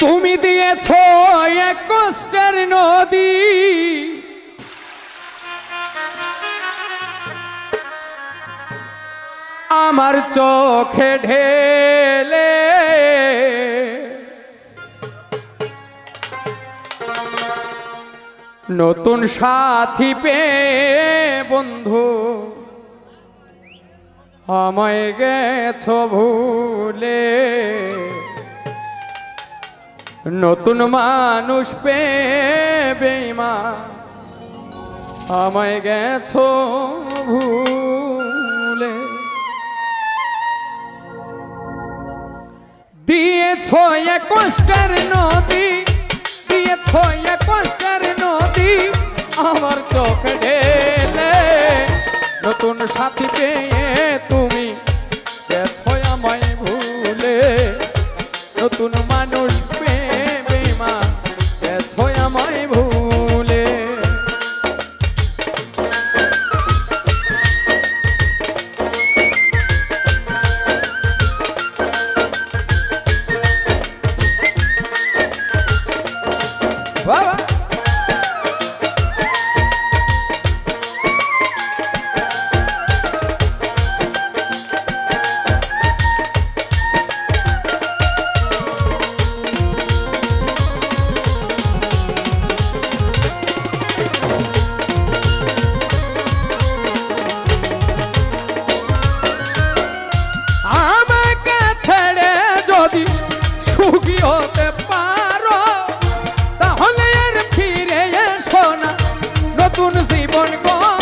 তুমি দিয়েছ এক কষ্টের নদী। আমার চোখে ঢেলে। নতুন সাথী পেয়ে বন্ধু, আমায় গেছ ভুলে। নতুন মানুষ পে বেমা আমায় গেছ ভুলে। দিয়েছ এক কষ্টের নদী দিয়েছ এক কষ্টের নতুন জীবন করো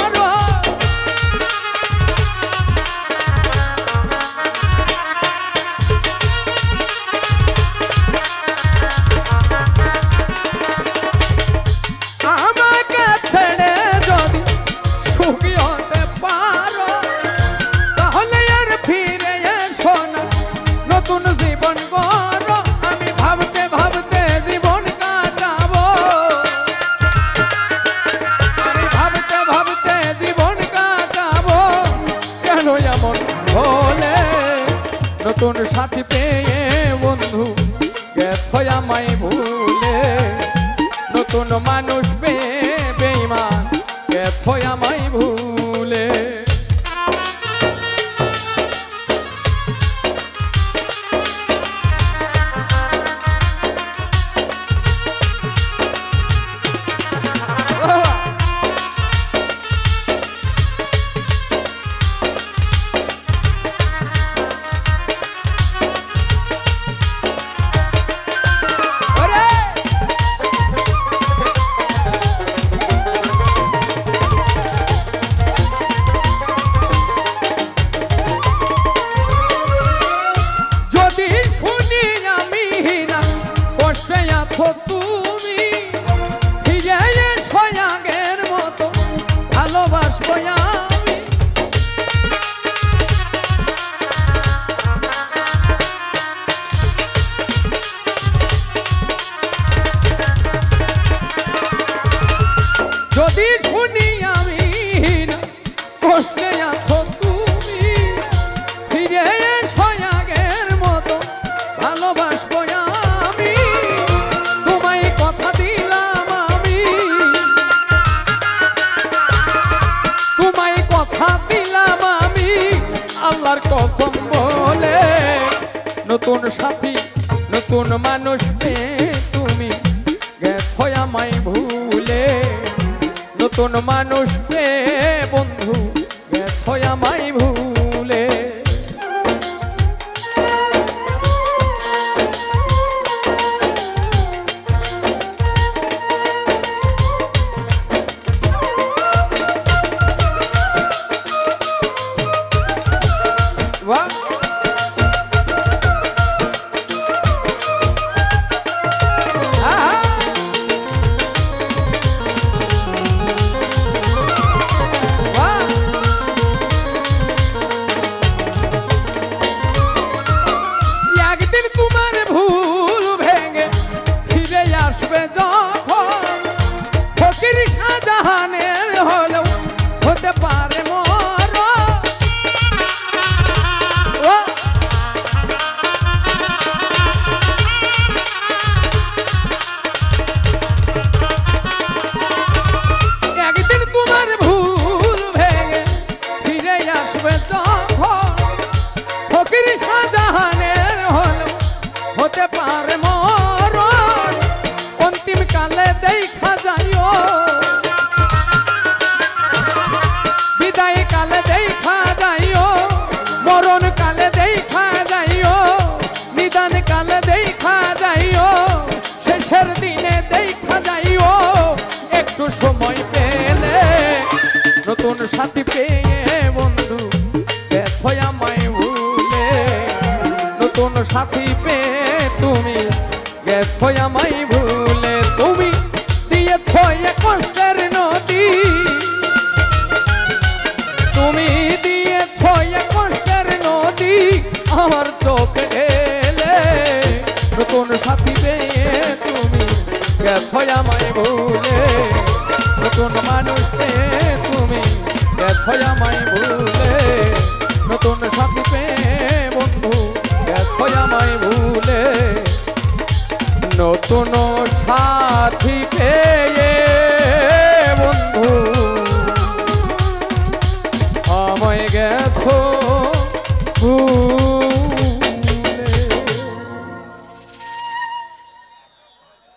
নতুন সাথী পেয়ে বন্ধু গেছ আমায় ভুলে। নতুন মানুষ পেয়ে বেইমান গেছ আমায় কষ্টে নতুন সাথী নতুন মানুষ তুমি। গেছো আমায় ভুলে। নতুন মানুষ বন্ধু গেছো আমায় ভুলে। সাথী পেয়ে তুমি গেছো আমায় ভুলে, তুমি দিয়েছ এ কষ্টের নদী। তুমি দিয়েছ এ কষ্টের নদী, আমার চোখে ঢেলে নতুন সাথী পেয়ে তুমি গেছো আমায় ভুলে, নতুন মানুষ পেয়ে তুমি গেছো আমায় ভুলে, নতুন সাথী পেয়ে